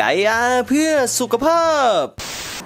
ไก่อาเพื่อสุขภาพ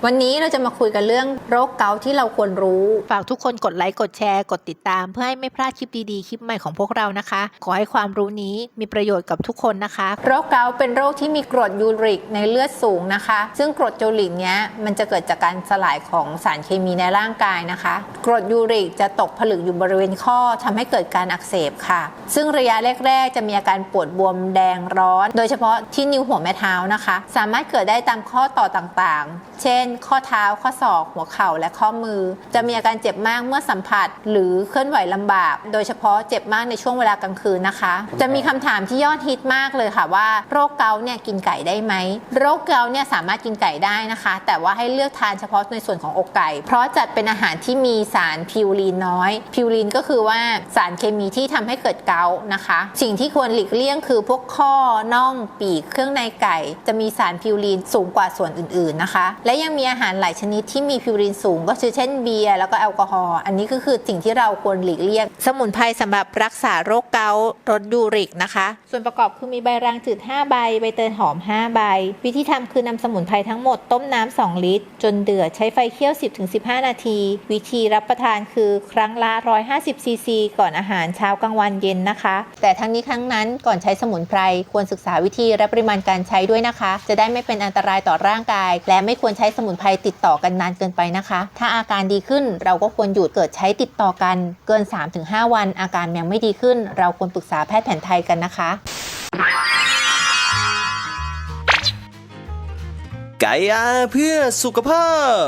วันนี้เราจะมาคุยกันเรื่องโรคเกาต์ที่เราควรรู้ ฝากทุกคนกดไลค์ กดแชร์ กดติดตาม เพื่อให้ไม่พลาดคลิปดีๆ คลิปใหม่ของพวกเรานะคะ ขอให้ความรู้นี้มีประโยชน์กับทุกคนนะคะ โรคเกาต์เป็นโรคที่มีกรดยูริกในเลือดสูงนะคะ ซึ่งกรดยูริกเนี้ยมันจะเกิดจากการสลายของสารเคมีในร่างกายนะคะ กรดยูริกจะตกผลึกอยู่บริเวณข้อทำให้เกิดการอักเสบค่ะ ซึ่งระยะแรกๆ จะมีอาการปวดบวมแดงร้อน โดยเฉพาะที่นิ้วหัวแม่เท้านะคะ สามารถเกิดได้ตามข้อต่อต่างๆ เช่นข้อเท้าข้อศอกหัวเข่าและข้อมือ จะมีอาการเจ็บมากเมื่อสัมผัส หรือเคลื่อนไหวลำบาก โดยเฉพาะเจ็บมากในช่วงเวลากลางคืนนะคะ จะมีคำถามที่ยอดฮิตมากเลยค่ะว่า โรคเกาต์เนี่ยกินไก่ได้ไหมโรคเกาต์เนี่ยสามารถกินไก่ได้นะคะ แต่ว่าให้เลือกทานเฉพาะในส่วนของอกไก่ เพราะจัดเป็นอาหารที่มีสารพิวรีนน้อย พิวรีนก็คือว่าสารเคมีที่ทำให้เกิดเกาต์นะคะ สิ่งที่ควรหลีกเลี่ยงคือพวกข้อน่องปีกเครื่องในไก่ จะมีสารพิวรีนสูงกว่าส่วนอื่น ๆนะคะ และยังมีีอาหารหลายชนิดที่มีพิวรีนสูง ก็คือเช่นเบียร์แล้วก็แอลกอฮอล์อันนี้ก็คือสิ่งที่เราควรหลีกเลี่ยง สมุนไพรสำหรับรักษาโรคเกาต์รสยูริกนะคะ ส่วนประกอบคือมีใบรางจืด 5 ใบ ใบเตยหอม 5 ใบ วิธีทำคือนำสมุนไพรทั้งหมดต้มน้ำ2ลิตร จนเดือดใช้ไฟเคี่ยว 10-15 นาที วิธีรับประทานคือครั้งละ 150 ซีซี ก่อนอาหารเช้ากลางวันเย็นนะคะ แต่ทั้งนี้ทั้งนั้นก่อนใช้สมุนไพรควรศึกษาวิธีและปริมาณการใช้ด้วยนะคะ จะได้ไม่เป็นอันตรายต่อร่างกาย และไม่ควรใช้สมุนไพรติดต่อกันนานเกินไปนะคะ ถ้าอาการดีขึ้นเราก็ควรหยุดเกิดใช้ติดต่อกัน เกิน 3-5 วัน อาการยังไม่ดีขึ้น เราควรปรึกษาแพทย์แผนไทยกันนะคะ ไก่อาเพื่อสุขภาพ